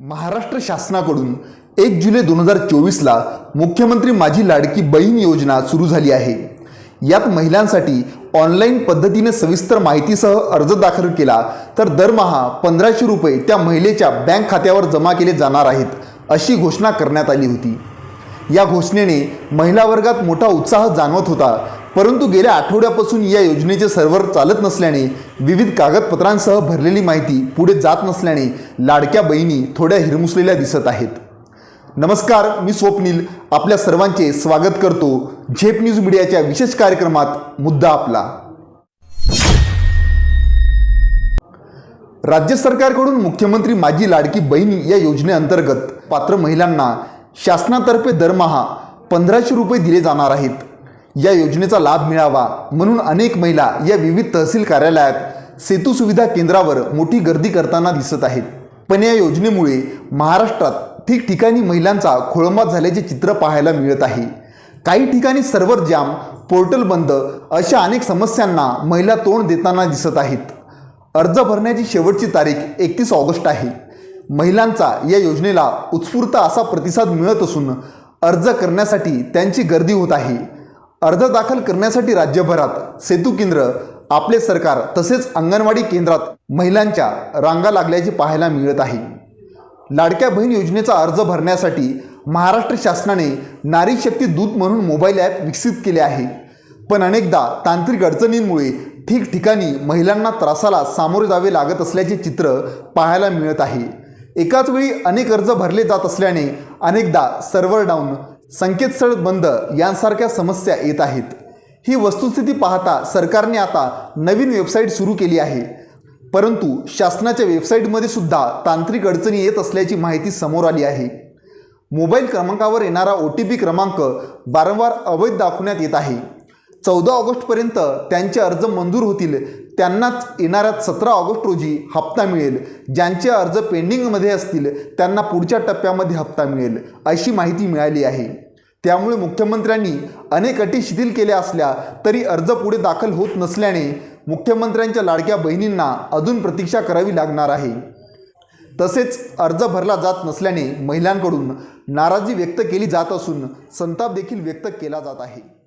महाराष्ट्र शासनाकडून एक जुलै दोन हजार चोवीसला मुख्यमंत्री माझी लाडकी बहीण योजना सुरू झाली आहे. यात महिलांसाठी ऑनलाईन पद्धतीने सविस्तर माहितीसह अर्ज दाखल केला तर दरमहा पंधराशे रुपये त्या महिलेच्या बँक खात्यावर जमा केले जाणार आहेत अशी घोषणा करण्यात आली होती. या घोषणेने महिला वर्गात मोठा उत्साह जाणवत होता परंतु गेल्या आठवड्यापासून या योजनेचे सर्व्हर चालत नसल्याने विविध कागदपत्रांसह भरलेली माहिती पुढे जात नसल्याने लाडक्या बहिणी थोड्या हिरमुसलेल्या दिसत आहेत. नमस्कार मी स्वप्नील. आपल्या सर्वांचे स्वागत करतो झेप न्यूज मीडियाच्या विशेष कार्यक्रमात मुद्दा आपला. राज्य सरकारकडून मुख्यमंत्री माझी लाडकी बहीण या योजनेअंतर्गत पात्र महिलांना शासनातर्फे दरमहा पंधराशे रुपये दिले जाणार आहेत. या योजनेचा लाभ मिळावा म्हणून अनेक महिला या विविध तहसील कार्यालयात सेतू सुविधा केंद्रावर मोठी गर्दी करताना दिसत आहेत. पण या योजनेमुळे महाराष्ट्रात ठिकठिकाणी महिलांचा खोळंबा झाल्याचे चित्र पाहायला मिळत आहे. काही ठिकाणी सर्व्हर जाम पोर्टल बंद अशा अनेक समस्यांना महिला तोंड देताना दिसत आहेत. अर्ज भरण्याची शेवटची तारीख एकतीस ऑगस्ट आहे. महिलांचा या योजनेला उत्स्फूर्त असा प्रतिसाद मिळत असून अर्ज करण्यासाठी त्यांची गर्दी होत आहे. अर्ज दाखल करण्यासाठी राज्यभरात सेतू केंद्र आपले सरकार तसेच अंगणवाडी केंद्रात महिलांच्या रांगा लागल्याचे पाहायला मिळत आहे. लाडक्या बहीण योजनेचा अर्ज भरण्यासाठी महाराष्ट्र शासनाने नारी शक्ती दूत म्हणून मोबाईल ॲप विकसित केले आहे. पण अनेकदा तांत्रिक अडचणींमुळे ठिकठिकाणी महिलांना त्रासाला सामोरे जावे लागत असल्याचे चित्र पाहायला मिळत आहे. एकाच वेळी अनेक अर्ज भरले जात असल्याने अनेकदा सर्व्हर डाऊन संकेतस्थळ बंद यांसारख्या समस्या येत आहेत. ही वस्तुस्थिती पाहता सरकारने आता नवीन वेबसाईट सुरू केली आहे. परंतु शासनाच्या वेबसाईटमध्ये सुद्धा तांत्रिक अडचणी येत असल्याची माहिती समोर आली आहे. मोबाईल क्रमांकावर येणारा ओ टी पी क्रमांक वारंवार अवैध दाखवण्यात येत आहे. चौदा ऑगस्टपर्यंत त्यांचे अर्ज मंजूर होतील. त्यांनाच येणाऱ्या सतरा ऑगस्ट रोजी हप्ता मिळेल. ज्यांचे अर्ज पेंडिंगमध्ये असतील त्यांना पुढच्या टप्प्यामध्ये हप्ता मिळेल अशी माहिती मिळाली आहे. त्यामुळे मुख्यमंत्र्यांनी अनेक अटी शिथिल केल्या असल्या तरी अर्ज पुढे दाखल होत नसल्याने मुख्यमंत्र्यांच्या लाडक्या बहिणींना अजून प्रतीक्षा करावी लागणार आहे. तसेच अर्ज भरला जात नसल्याने महिलांकडून नाराजी व्यक्त केली जात असून संताप देखील व्यक्त केला जात आहे.